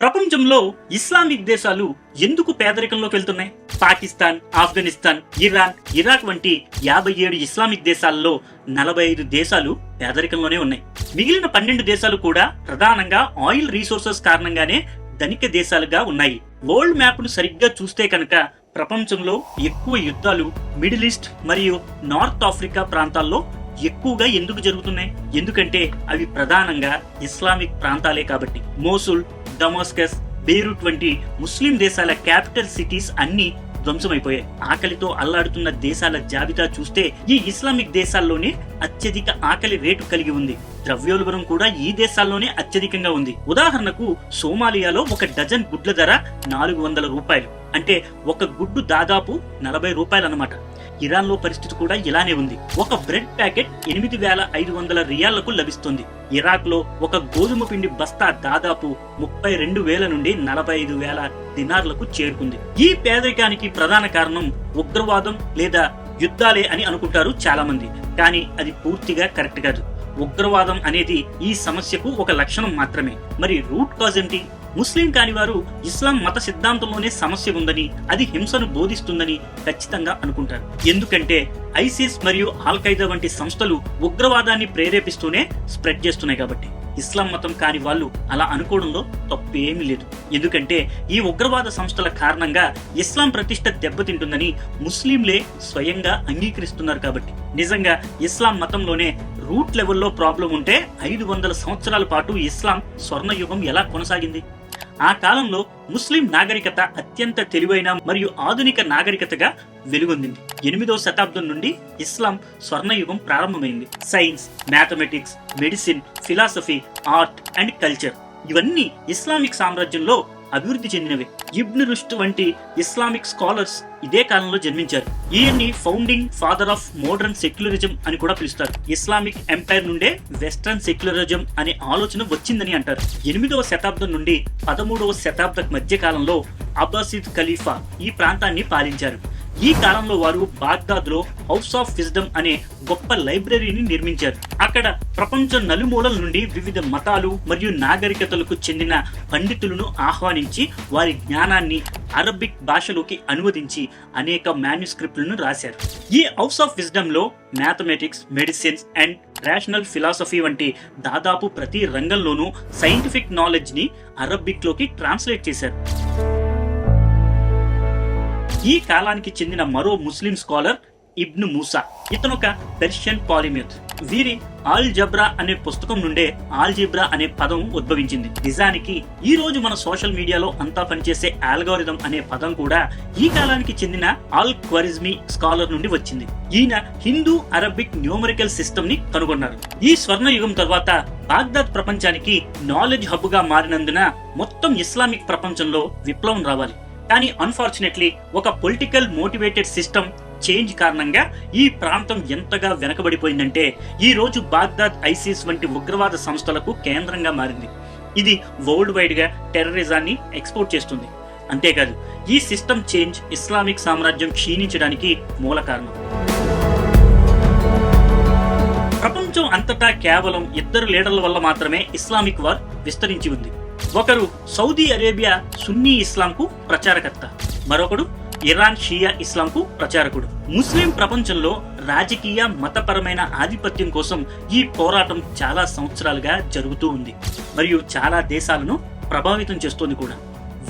ప్రపంచంలో ఇస్లామిక్ దేశాలు ఎందుకు పేదరికంలోకి వెళ్తున్నాయి? పాకిస్తాన్ ఆఫ్ఘనిస్తాన్ ఇరాన్ ఇరాక్ వంటి యాభై ఏడు ఇస్లామిక్ దేశాల్లో నలభై ఐదు దేశాలు పేదరికంలోనే ఉన్నాయి. మిగిలిన పన్నెండు దేశాలు కూడా ప్రధానంగా ఆయిల్ రీసోర్సెస్ కారణంగానే ధనిక దేశాలుగా ఉన్నాయి. వరల్డ్ మ్యాప్ను సరిగ్గా చూస్తే కనుక ప్రపంచంలో ఎక్కువ యుద్ధాలు మిడిల్ ఈస్ట్ మరియు నార్త్ ఆఫ్రికా ప్రాంతాల్లో ఎక్కువగా ఎందుకు జరుగుతున్నాయి? ఎందుకంటే అవి ప్రధానంగా ఇస్లామిక్ ప్రాంతాలే కాబట్టి. మోసుల్ డమాస్కస్ బెయిరూట్ వంటి ముస్లిం దేశాల క్యాపిటల్ సిటీస్ అన్ని ధ్వంసమైపోయాయి. ఆకలితో అల్లాడుతున్న దేశాల జాబితా చూస్తే ఈ ఇస్లామిక్ దేశాల్లోనే అత్యధిక ఆకలి రేటు కలిగి ఉంది. ద్రవ్యోల్బణం కూడా ఈ దేశాల్లోనే అత్యధికంగా ఉంది. ఉదాహరణకు సోమాలియాలో ఒక డజన్ గుడ్ల ధర నాలుగు వందల రూపాయలు. అంటే ఒక గుడ్డు దాదాపు నలభై రూపాయలు అన్నమాట ఇరాన్లో పరిస్థితి కూడా ఇలానే ఉంది. ఒక బ్రెడ్ ప్యాకెట్ ఎనిమిది వేల ఐదు వందల రియాళ్ళకు లభిస్తుంది. ఇరాక్లో ఒక గోధుమ పిండి బస్తా దాదాపు ముప్పై రెండు వేల నుండి నలభై ఐదు వేల దినార్లకు చేరుకుంది. ఈ పేదరికానికి ప్రధాన కారణం ఉగ్రవాదం లేదా యుద్ధాలే అని అనుకుంటారు చాలా మంది కానీ అది పూర్తిగా కరెక్ట్ కాదు. ఉగ్రవాదం అనేది ఈ సమస్యకు ఒక లక్షణం మాత్రమే. మరి రూట్ కాజ్ ఏంటి? ముస్లిం కాని వారు ఇస్లాం మత సిద్ధాంతంలోనే సమస్య ఉందని అది హింసను బోధిస్తుందని ఖచ్చితంగా అనుకుంటారు. ఎందుకంటే ఐసిస్ మరియు ఆల్ ఖైదా వంటి సంస్థలు ఉగ్రవాదాన్ని ప్రేరేపిస్తూనే స్ప్రెడ్ చేస్తున్నాయి కాబట్టి. ఇస్లాం మతం కాని వాళ్ళు అలా అనుకోవడంలో తప్పేమీ లేదు. ఎందుకంటే ఈ ఉగ్రవాద సంస్థల కారణంగా ఇస్లాం ప్రతిష్ట దెబ్బతింటుందని ముస్లింలే స్వయంగా అంగీకరిస్తున్నారు కాబట్టి. నిజంగా ఇస్లాం మతంలోనే రూట్ లెవెల్లో ప్రాబ్లం ఉంటే ఐదు వందల సంవత్సరాల పాటు ఇస్లాం స్వర్ణయుగం ఎలా కొనసాగింది? ఆ కాలంలో ముస్లిం నాగరికత అత్యంత తెలివైన మరియు ఆధునిక నాగరికతగా వెలుగొందింది. ఎనిమిదవ శతాబ్దం నుండి ఇస్లాం స్వర్ణయుగం ప్రారంభమైంది. Science mathematics medicine philosophy art and culture ఇవన్నీ ఇస్లామిక్ సామ్రాజ్యంలో అభివృద్ధి చెందినవి. ఇబ్న్ రుష్ట్ వంటి ఇస్లామిక్ స్కాలర్స్ ఇదే కాలంలో జన్మించారు. ఈయన్ని founding father of modern secularism అని కూడా పిలుస్తారు. ఇస్లామిక్ ఎంపైర్ నుండే వెస్ట్రన్ సెక్యులరిజం అనే ఆలోచన వచ్చిందని అంటారు. ఎనిమిదవ శతాబ్దం నుండి పదమూడవ శతాబ్ద మధ్య కాలంలో అబ్బాసిద్ ఖలీఫా ఈ ప్రాంతాన్ని పాలించారు. ఈ కాలంలో వారు బాగ్దాద్లో హౌస్ ఆఫ్ విజ్డమ్ అనే గొప్ప లైబ్రరీని నిర్మించారు. అక్కడ ప్రపంచం నలుమూలల నుండి వివిధ మతాలు మరియు నాగరికతలకు చెందిన పండితులను ఆహ్వానించి వారి జ్ఞానాన్ని అరబిక్ భాషలోకి అనువదించి అనేక మాన్యుస్క్రిప్ట్లను రాశారు. ఈ house of విజ్డమ్లో mathematics medicines and rational philosophy వంటి దాదాపు ప్రతి రంగంలోనూ సైంటిఫిక్ నాలెడ్జ్ని అరబిక్లోకి ట్రాన్స్లేట్ చేశారు. ఈ కాలానికి చెందిన మరో ముస్లిం స్కాలర్ ఇబ్ను మూసా. ఇతను ఒక పెర్షియన్ పాలిమ్యూత్ వీరి ఆల్ జబ్రా అనే పుస్తకం నుండే ఆల్జిబ్రా అనే పదం ఉద్భవించింది. నిజానికి ఈ రోజు మన సోషల్ మీడియాలో అంతా పనిచేసే ఆల్గోరిథం అనే పదం కూడా ఈ కాలానికి చెందిన ఆల్ క్వరిజ్మీ స్కాలర్ నుండి వచ్చింది. ఈయన హిందూ అరబిక్ న్యూమరికల్ సిస్టమ్ని కనుగొన్నారు. ఈ స్వర్ణ యుగం తర్వాత బాగ్దాద్ ప్రపంచానికి నాలెడ్జ్ హబ్గా మారినందున మొత్తం ఇస్లామిక్ ప్రపంచంలో విప్లవం రావాలి. కానీ అన్ఫార్చునేట్లీ ఒక పొలిటికల్ మోటివేటెడ్ సిస్టమ్ చేంజ్ కారణంగా ఈ ప్రాంతం ఎంతగా వెనకబడిపోయిందంటే ఈ రోజు బాగ్దాద్ ఐసిస్ వంటి ఉగ్రవాద సంస్థలకు కేంద్రంగా మారింది. ఇది వరల్డ్ వైడ్గా టెర్రరిజాన్ని ఎక్స్పోర్ట్ చేస్తుంది. అంతేకాదు ఈ సిస్టమ్ చేంజ్ ఇస్లామిక్ సామ్రాజ్యం క్షీణించడానికి మూల కారణం. ప్రపంచం అంతటా కేవలం ఇద్దరు లీడర్ల వల్ల మాత్రమే ఇస్లామిక్ వార్ విస్తరించి ఉంది. ఒకరు సౌదీ అరేబియా సున్నీ ఇస్లాంకు ప్రచారకర్త మరొకడు ఇరాన్ షియా ఇస్లాంకు ప్రచారకుడు. ముస్లిం ప్రపంచంలో రాజకీయ మతపరమైన ఆధిపత్యం కోసం ఈ పోరాటం చాలా సంవత్సరాలుగా జరుగుతూ ఉంది. మరియు చాలా దేశాలను ప్రభావితం చేస్తోంది కూడా.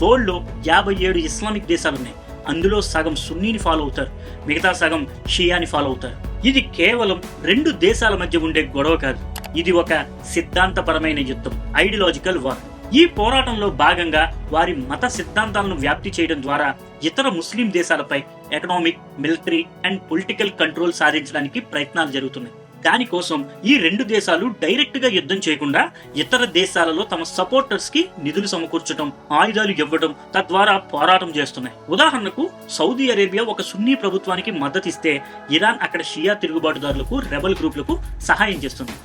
వరల్డ్లో యాభై ఏడు ఇస్లామిక్ దేశాలున్నాయి అందులో సగం సున్నీని ఫాలో అవుతారు. మిగతా సగం షియాని ఫాలో అవుతారు. ఇది కేవలం రెండు దేశాల మధ్య ఉండే గొడవ కాదు. ఇది ఒక సిద్ధాంతపరమైన యుద్ధం. Ideological war. ఈ పోరాటంలో భాగంగా వారి మత సిద్ధాంతాలను వ్యాప్తి చేయడం ద్వారా ఇతర ముస్లిం దేశాలపై economic military and political control సాధించడానికి ప్రయత్నాలు జరుగుతున్నాయి. దానికోసం ఈ రెండు దేశాలు డైరెక్ట్గా యుద్ధం చేయకుండా ఇతర దేశాలలో తమ సపోర్టర్స్కి నిధులు సమకూర్చడం ఆయుధాలు ఇవ్వడం తద్వారా పోరాటం చేస్తున్నాయి. ఉదాహరణకు సౌదీ అరేబియా ఒక సున్నీ ప్రభుత్వానికి మద్దతు ఇస్తే ఇరాన్ అక్కడ షియా తిరుగుబాటుదారులకు రెబల్ గ్రూపులకు సహాయం చేస్తుంది.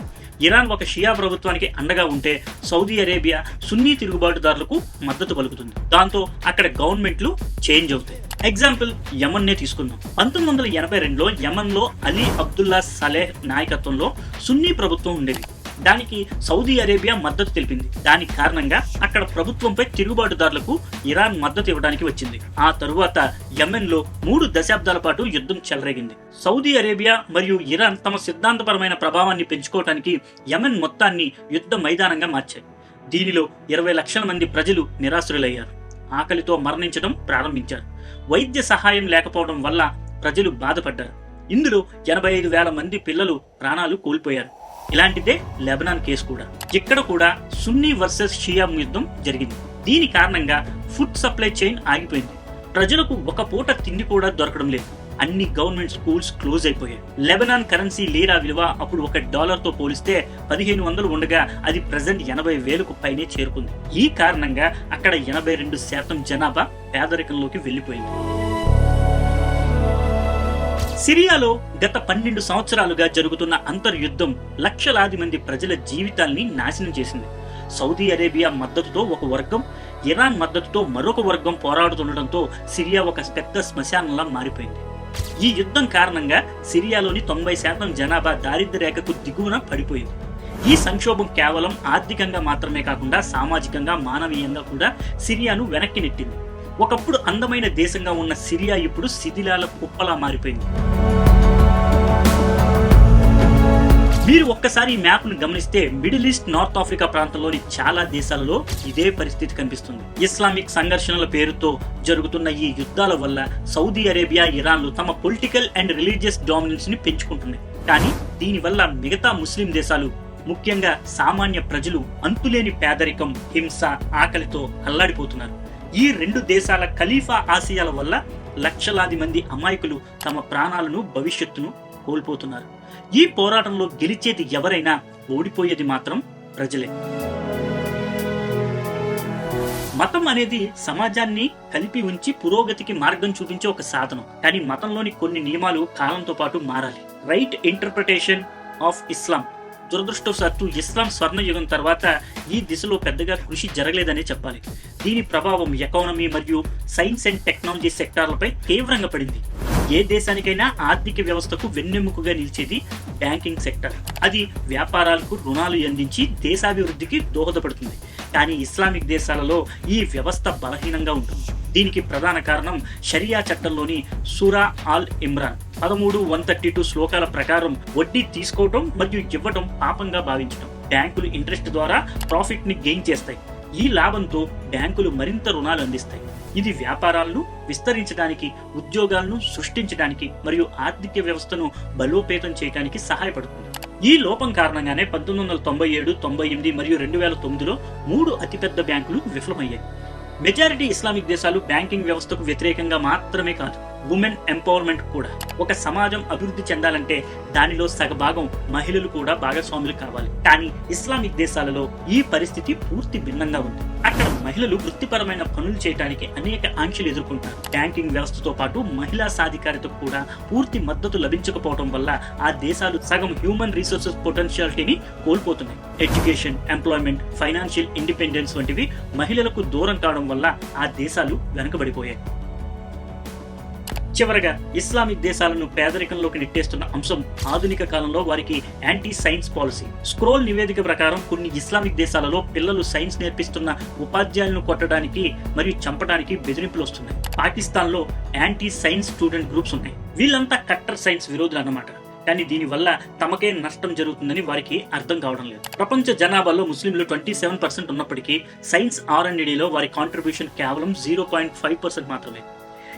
ఇరాన్ ఒక షియా ప్రభుత్వానికి అండగా ఉంటే సౌదీ అరేబియా సున్నీ తిరుగుబాటుదారులకు మద్దతు పలుకుతుంది. దాంతో అక్కడ గవర్నమెంట్లు చేంజ్ అవుతాయి. ఎగ్జాంపుల్ యమన్నే తీసుకుందాం. పంతొమ్మిది వందల ఎనభై రెండులో యమన్లో అలీ అబ్దుల్లా సలేహ్ నాయకత్వంలో సున్నీ ప్రభుత్వం ఉండేది. దానికి సౌదీ అరేబియా మద్దతు తెలిపింది. దాని కారణంగా అక్కడ ప్రభుత్వంపై తిరుగుబాటుదారులకు ఇరాన్ మద్దతు ఇవ్వడానికి వచ్చింది. ఆ తరువాత యెమెన్లో మూడు దశాబ్దాల పాటు యుద్ధం చెలరేగింది. సౌదీ అరేబియా మరియు ఇరాన్ తమ సిద్ధాంతపరమైన ప్రభావాన్ని పెంచుకోవటానికి యమెన్ మొత్తాన్ని యుద్ధ మైదానంగా మార్చాయి. దీనిలో ఇరవై లక్షల మంది ప్రజలు నిరాశ్రులయ్యారు. ఆకలితో మరణించడం ప్రారంభించారు. వైద్య సహాయం లేకపోవడం వల్ల ప్రజలు బాధపడ్డారు. ఇందులో ఎనభై ఐదు వేల మంది పిల్లలు ప్రాణాలు కోల్పోయారు. ఇలాంటిదే లెబనాన్ కేసు కూడా. ఇక్కడ కూడా సున్నీ వర్సెస్ షియా యుద్ధం జరిగింది. దీని కారణంగా ఫుడ్ సప్లై చైన్ ఆగిపోయింది. ప్రజలకు ఒక పూట తిండి కూడా దొరకడం లేదు. అన్ని గవర్నమెంట్ స్కూల్స్ క్లోజ్ అయిపోయాయి. లెబనాన్ కరెన్సీ లీరా విలువ అప్పుడు ఒక డాలర్తో పోలిస్తే పదిహేను వందలు ఉండగా అది ప్రజెంట్ ఎనభై వేలకు పైనే చేరుకుంది. ఈ కారణంగా అక్కడ ఎనభై రెండు శాతం జనాభా పేదరికంలోకి వెళ్ళిపోయింది సిరియాలో గత పన్నెండు సంవత్సరాలుగా జరుగుతున్న అంతర్యుద్ధం లక్షలాది మంది ప్రజల జీవితాల్ని నాశనం చేసింది. సౌదీ అరేబియా మద్దతుతో ఒక వర్గం ఇరాన్ మద్దతుతో మరొక వర్గం పోరాడుతుండటంతో సిరియా ఒక పెద్ద శ్మశానంలా మారిపోయింది. ఈ యుద్ధం కారణంగా సిరియాలోని తొంభై శాతం జనాభా దారిద్ర్య రేఖకు దిగువన పడిపోయింది. ఈ సంక్షోభం కేవలం ఆర్థికంగా మాత్రమే కాకుండా సామాజికంగా మానవీయంగా కూడా సిరియాను వెనక్కి నెట్టింది. ఒకప్పుడు అందమైన దేశంగా ఉన్న సిరియా ఇప్పుడు శిథిలాల కుప్పలా మారిపోయింది. మీరు ఒక్కసారి ఈ మ్యాప్ను గమనిస్తే మిడిల్ ఈస్ట్ నార్త్ ఆఫ్రికా ప్రాంతంలోని చాలా దేశాలలో ఇదే పరిస్థితి కనిపిస్తుంది. ఇస్లామిక్ సంఘర్షణల పేరుతో జరుగుతున్న ఈ యుద్ధాల వల్ల సౌదీ అరేబియా ఇరాన్లు తమ పొలిటికల్ అండ్ రిలీజియస్ డామినెన్స్ని పెంచుకుంటున్నాయి. కానీ దీనివల్ల మిగతా ముస్లిం దేశాలు ముఖ్యంగా సామాన్య ప్రజలు అంతులేని పేదరికం హింస ఆకలితో అల్లాడిపోతున్నారు. ఈ రెండు దేశాల ఖలీఫా ఆశయాల వల్ల లక్షలాది మంది అమాయకులు తమ ప్రాణాలను భవిష్యత్తును కోల్పోతున్నారు. ఈ పోరాటంలో గెలిచేది ఎవరైనా ఓడిపోయేది మాత్రం ప్రజలే. మతం అనేది సమాజాన్ని కలిపి ఉంచి పురోగతికి మార్గం చూపించే ఒక సాధనం. కానీ మతంలోని కొన్ని నియమాలు కాలంతో పాటు మారాలి. రైట్ ఇంటర్ప్రిటేషన్ ఆఫ్ ఇస్లాం. దురదృష్టవశాత్తు ఇస్లాం స్వర్ణయుగం తర్వాత ఈ దిశలో పెద్దగా కృషి జరగలేదనే చెప్పాలి. దీని ప్రభావం ఎకానమీ మరియు సైన్స్ అండ్ టెక్నాలజీ సెక్టార్లపై తీవ్రంగా పడింది. ఏ దేశానికైనా ఆర్థిక వ్యవస్థకు వెన్నెముకగా నిలిచేది బ్యాంకింగ్ సెక్టర్. అది వ్యాపారాలకు రుణాలు అందించి దేశాభివృద్ధికి దోహదపడుతుంది. కానీ ఇస్లామిక్ దేశాలలో ఈ వ్యవస్థ బలహీనంగా ఉంటుంది. దీనికి ప్రధాన కారణం షరియా చట్టంలోని సూరా ఆల్ ఇమ్రాన్. పదమూడు వన్ థర్టీ టూ శ్లోకాల ప్రకారం వడ్డీ తీసుకోవటం మరియు ఇవ్వటం పాపంగా భావించటం. బ్యాంకులు ఇంట్రెస్ట్ ద్వారా ప్రాఫిట్ని గెయిన్ చేస్తాయి. ఈ లాభంతో బ్యాంకులు మరింత రుణాలు అందిస్తాయి. ఇది వ్యాపారాలను విస్తరించడానికి ఉద్యోగాలను సృష్టించడానికి మరియు ఆర్థిక వ్యవస్థను బలోపేతం చేయడానికి సహాయపడుతుంది. ఈ లోపం కారణంగానే పంతొమ్మిది వందల తొంభై ఏడు తొంభై ఎనిమిది మరియు రెండు వేల తొమ్మిదిలో మూడు అతిపెద్ద బ్యాంకులు విఫలమయ్యాయి. మెజారిటీ ఇస్లామిక్ దేశాలు బ్యాంకింగ్ వ్యవస్థకు వ్యతిరేకంగా మాత్రమే కాదు. ఉమెన్ ఎంపవర్మెంట్ కూడా. ఒక సమాజం అభివృద్ధి చెందాలంటే దానిలో సగభాగం మహిళలు కూడా భాగస్వాములు కావాలి. కానీ ఇస్లామిక్ దేశాలలో ఈ పరిస్థితి పూర్తి భిన్నంగా ఉంది. అక్కడ మహిళలు వృత్తిపరమైన పనులు చేయడానికి అనేక ఆంక్షలు ఎదుర్కొంటారు. బ్యాంకింగ్ వ్యవస్థతో పాటు మహిళా సాధికారతకు కూడా పూర్తి మద్దతు లభించకపోవడం వల్ల ఆ దేశాలు సగం హ్యూమన్ రీసోర్సెస్ పొటెన్షియాలిటీని కోల్పోతున్నాయి. ఎడ్యుకేషన్ ఎంప్లాయ్మెంట్ ఫైనాన్షియల్ ఇండిపెండెన్స్ వంటివి మహిళలకు దూరం కావడం వల్ల ఆ దేశాలు వెనుకబడిపోయాయి. చివరగా ఇస్లామిక్ దేశాలను పేదరికంలోకి నెట్టేస్తున్న అంశం ఆధునిక కాలంలో వారికి యాంటీ సైన్స్ పాలసీ స్క్రోల్ నివేదిక ప్రకారం కొన్ని ఇస్లామిక్ దేశాలలో పిల్లలు సైన్స్ నేర్పిస్తున్న ఉపాధ్యాయులను కొట్టడానికి మరియు చంపడానికి బెదిరింపులు వస్తున్నాయి. పాకిస్తాన్లో యాంటీ సైన్స్ స్టూడెంట్ గ్రూప్స్ ఉన్నాయి. వీళ్ళంతా కట్టర్ సైన్స్ విరోధులు అన్నమాట కానీ దీనివల్ల తమకే నష్టం జరుగుతుందని వారికి అర్థం కావడం లేదు. ప్రపంచ జనాభాలో ముస్లింలు ట్వంటీ సెవెన్ పర్సెంట్ ఉన్నప్పటికీ సైన్స్ ఆర్ వారి కాంట్రిబ్యూషన్ కేవలం జీరో పాయింట్ ఫైవ్ పర్సెంట్ మాత్రమే.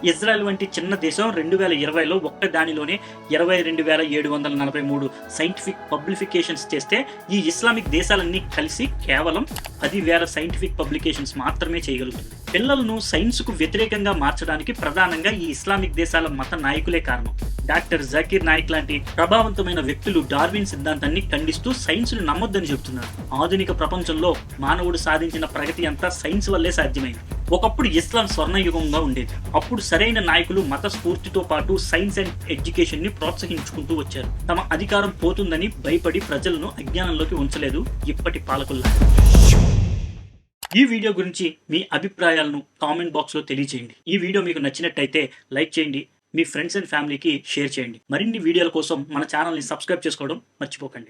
ఇజ్రాయెల్ వంటి చిన్న దేశం రెండు వేల ఇరవైలో ఒక్క దానిలోనే ఇరవై రెండు వేల ఏడు వందల నలభై మూడు సైంటిఫిక్ పబ్లిఫికేషన్స్ చేస్తే ఈ ఇస్లామిక్ దేశాలన్నీ కలిసి కేవలం పదివేల సైంటిఫిక్ పబ్లికేషన్స్ మాత్రమే చేయగలుగుతుంది. పిల్లలను సైన్స్కు వ్యతిరేకంగా మార్చడానికి ప్రధానంగా ఈ ఇస్లామిక్ దేశాల మత నాయకులే కారణం. డాక్టర్ జకీర్ నాయక్ లాంటి ప్రభావంతమైన వ్యక్తులు డార్విన్ సిద్ధాంతాన్ని ఖండిస్తూ సైన్స్ను నమ్మొద్దని చెబుతున్నారు. ఆధునిక ప్రపంచంలో మానవుడు సాధించిన ప్రగతి అంతా సైన్స్ వల్లే సాధ్యమైంది. ఒకప్పుడు ఇస్లాం స్వర్ణయుగంగా ఉండేది. అప్పుడు సరైన నాయకులు మత స్ఫూర్తితో పాటు సైన్స్ అండ్ ఎడ్యుకేషన్ని ప్రోత్సహించుకుంటూ వచ్చారు. తమ అధికారం పోతుందని భయపడి ప్రజలను అజ్ఞానంలోకి ఉంచలేదు ఇప్పటి పాలకుల్లా. ఈ వీడియో గురించి మీ అభిప్రాయాలను కామెంట్ బాక్స్లో తెలియజేయండి ఈ వీడియో మీకు నచ్చినట్టయితే లైక్ చేయండి మీ ఫ్రెండ్స్ అండ్ ఫ్యామిలీకి షేర్ చేయండి. మరిన్ని వీడియోల కోసం మన ఛానల్ని సబ్స్క్రైబ్ చేసుకోవడం మర్చిపోకండి.